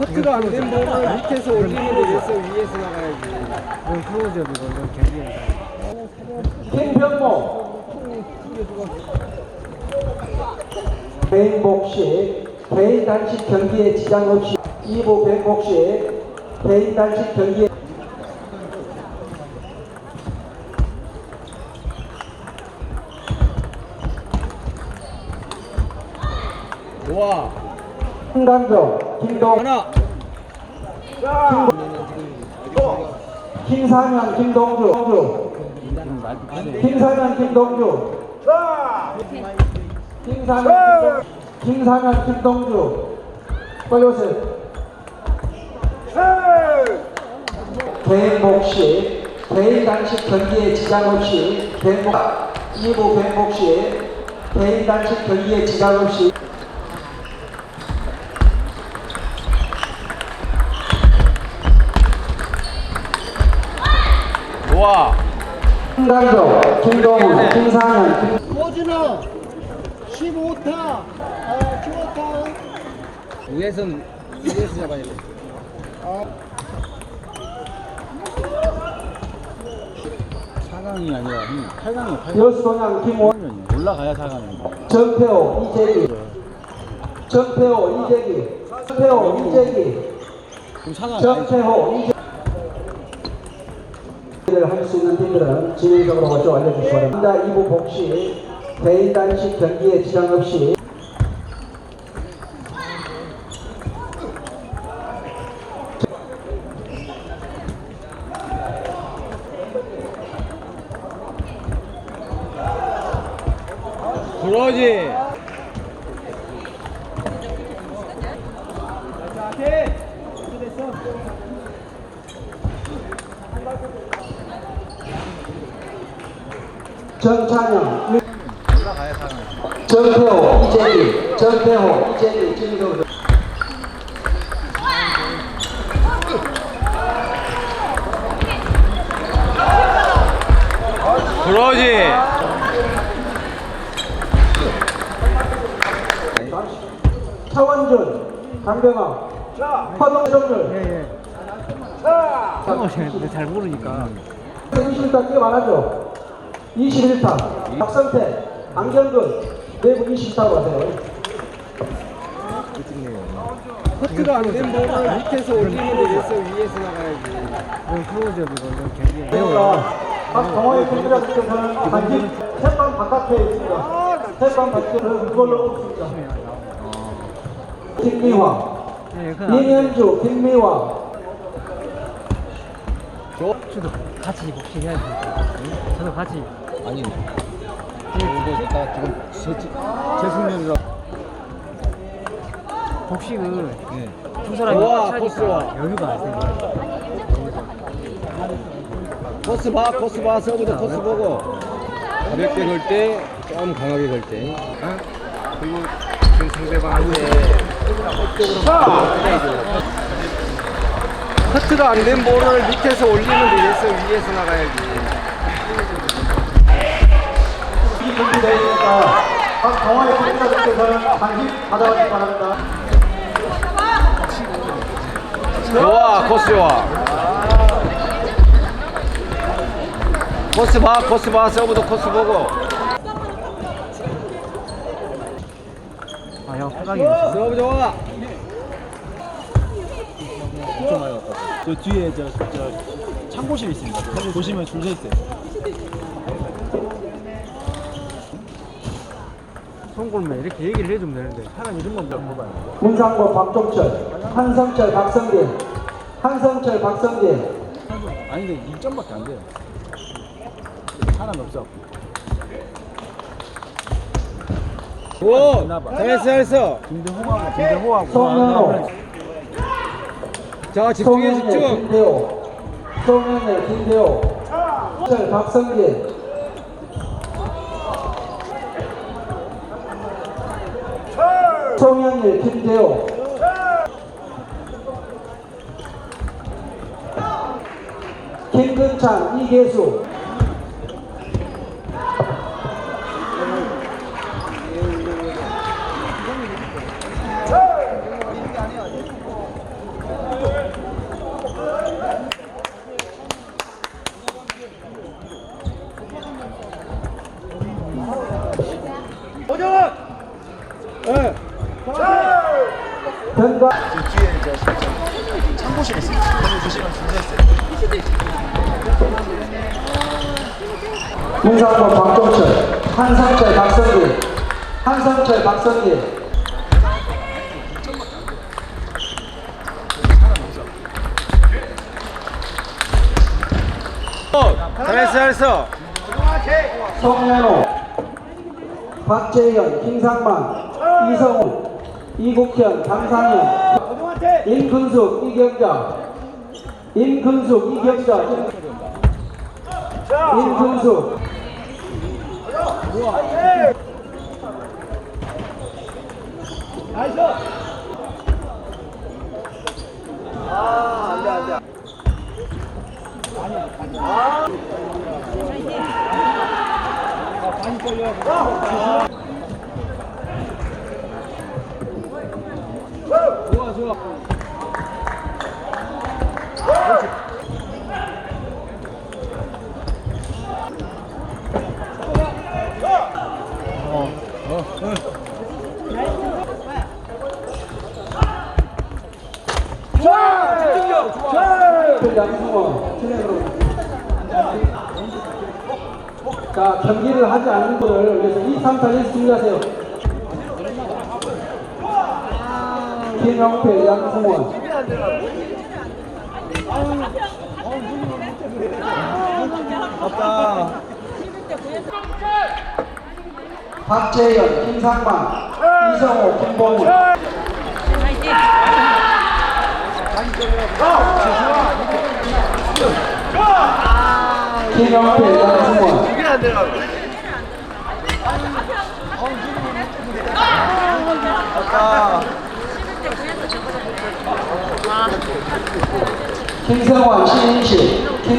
커트가 안된 볼을 밑에서 올리는데 왜서 위에서 나가야지. 이건 클로즈업이고 이건 경기에서 김병모 개인 복식 개인 단식 경기에 지장 없이 2부 백복식 개인 단식 경기에 좋 아. 김강정 김동 하나. 김상현 김동주 동주 김상현 김동주 김상현 김동- 김상현 김동주 빨리 오세요 개인 복식 개인 단식 경기에 지장 없이 개인 복 2부 개복식 개인 단식 경기에 지장 없이 좋아. 김강정 김동훈 김상현 김 호준호 15타 아 15타. 위에선 위에서 잡아야 돼. 사강이 아니라 8강이 8강. 여수 동양 김원. 올라가야 4강입니다 정태호 이재기. 정태호 이재기. 정태호 이재기. 그럼 4강 아니죠? 정태호 이재기 할 수 있는 팀들은 진행적으로 좀 알려주시기 바랍니다. 2부 복식 개인 단식 경기에 지장 없이 그러지. 정찬영 올라가야 4강입니다 정태호 이재기 정태호 이재기 진행적으로 그러지. 차원준 강병아 화동정률. 예예. 상황을 잘 모르니까. 21타 꽤 많아죠 21타 박성태 안경근 내부 20타로 하세요 커트가 안된 볼을 밑에서 올리는데 왜서 위에서 나가야지. 이건 클로즈업이고 이건 경기에서 그러니까 각 동호회 팀들한테서는 단지 햇반 바깥에 있습니다. 햇반 바깥에는 그걸로 없습니다. 김미화 안 이현주 김미화. 저도 같이 복싱해야 되니까 저도 같이 아니. 이거 이따 지금 제, 제 숙련이라. 복싱은 네. 두 사람이 좋아. 하니까 여유가 안 생겨요 코스 봐, 코스 봐, 서브도 코스 보고. 가볍게 걸 때, 좀 강하게 걸 때. 어? 그리고 지금 상대방한테 커트가 안 된 볼을 밑에서 올리는데 왜서 위에서 나가야지. 준비되니까 각 동호회 팀들한테서는 단지 받아가시기 바랍니다 좋아, 코스 좋아. 코스 봐, 코스 봐, 서브도 코스 보고. 아형 4강이었어 서브 좋아. 저 뒤에 저, 저 창고실 있습니다. 보시면 줄서 있어요. 송골매 이렇게 얘기를 해주면 되는데 사람 이름만 물어봐요 문상보 박종철 한성철 박성진 한성철 박성진 아니 근데 2점밖에 안 돼요. 사람이 없어. 오, 잘했어, 잘했어. 김대호하고 김대호하고. 송현호. 자, 집중해, 송현일 집중. 김대호. 송현일 김대호. 철 박성 진 송현일 김대호 김근창 이계수 150 있어요. 150은 준비했어요. 문상권 박종철, 한상철 박성길, 한상철 박성길. 잘했어 잘했어 송현호 박재현 김상만 이성우 이국현 강상현 임근숙, 이경자, 임근숙, 이경자, 임근숙, 자, 경기를 하지 않는 분을 위해서 2, 3, 4에서 준비하세요. 김영패, 양승원. 박재현, 김상만, 이성호, 김봉훈. 김영패, 양승원. 김성환, 신인식, 김